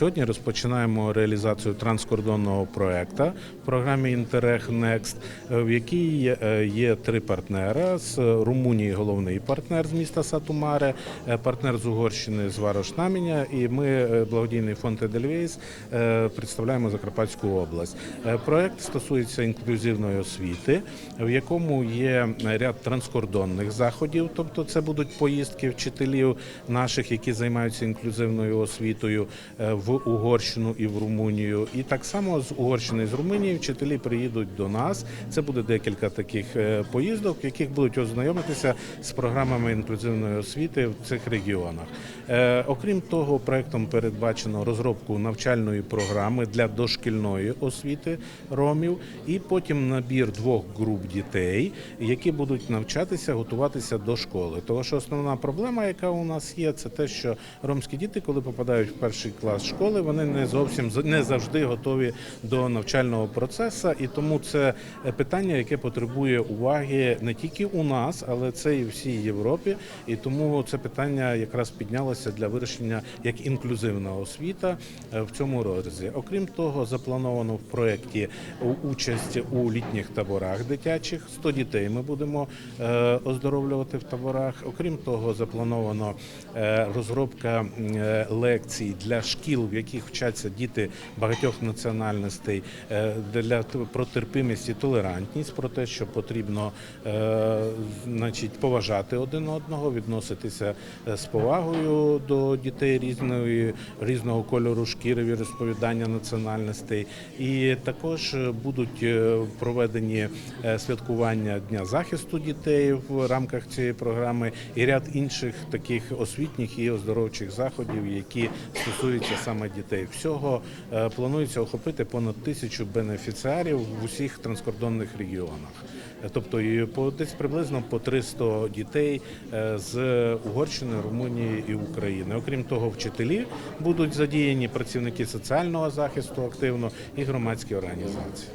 Сьогодні розпочинаємо реалізацію транскордонного проекту в програмі Interreg Next, е, в якій е, є три партнера. З Румунії, головний партнер з міста Сатумаре, е, партнер з Угорщини з Варош-Наміня, і ми, благодійний фонд Едельвейс, представляємо Закарпатську область. Проект стосується інклюзивної освіти, в якому є ряд транскордонних заходів, тобто це будуть поїздки вчителів наших, які займаються інклюзивною освітою е, в Угорщину і в Румунію. І так само з Угорщини і з Румунії вчителі приїдуть до нас. Це буде декілька таких е, поїздок, в яких будуть ознайомитися з програмами інклюзивної освіти в цих регіонах. Е, Окрім того, проектом передбачено розробку навчальної програми для дошкільної освіти ромів, і потім набір двох груп дітей, які будуть навчатися, готуватися до школи. Тому що основна проблема, яка у нас є, це те, що ромські діти, коли попадають в перший клас школи, вони не зовсім не завжди готові до навчального процесу, і тому це питання, яке потребує уваги не тільки у нас, але це і всій Європі. І тому це питання якраз піднялося для вирішення як інклюзивна освіта е, в цьому розрізі. Окрім того, заплановано в проєкті участь у літніх таборах дитячих. 100 дітей ми будемо е, оздоровлювати в таборах. Окрім того, заплановано е, розробка лекцій для шкіл, в яких вчаться діти багатьох національностей е, для т- про терпимість і толерантність, про те, що потрібно е, значить, поважати один одного, відноситися е, з повагою до дітей різної різного кольору шкіри, розповідання національностей. І також е, будуть е, проведені святкування Дня захисту дітей в рамках цієї програми і ряд інших таких освітніх і оздоровчих заходів, які стосуються саме дітей. Всього планується охопити понад тисячу бенефіціарів в усіх транскордонних регіонах. Тобто по десь приблизно по 300 дітей е, з Угорщини, Румунії і України. Окрім того, вчителі будуть задіяні працівники соціального захисту активно і громадські організації.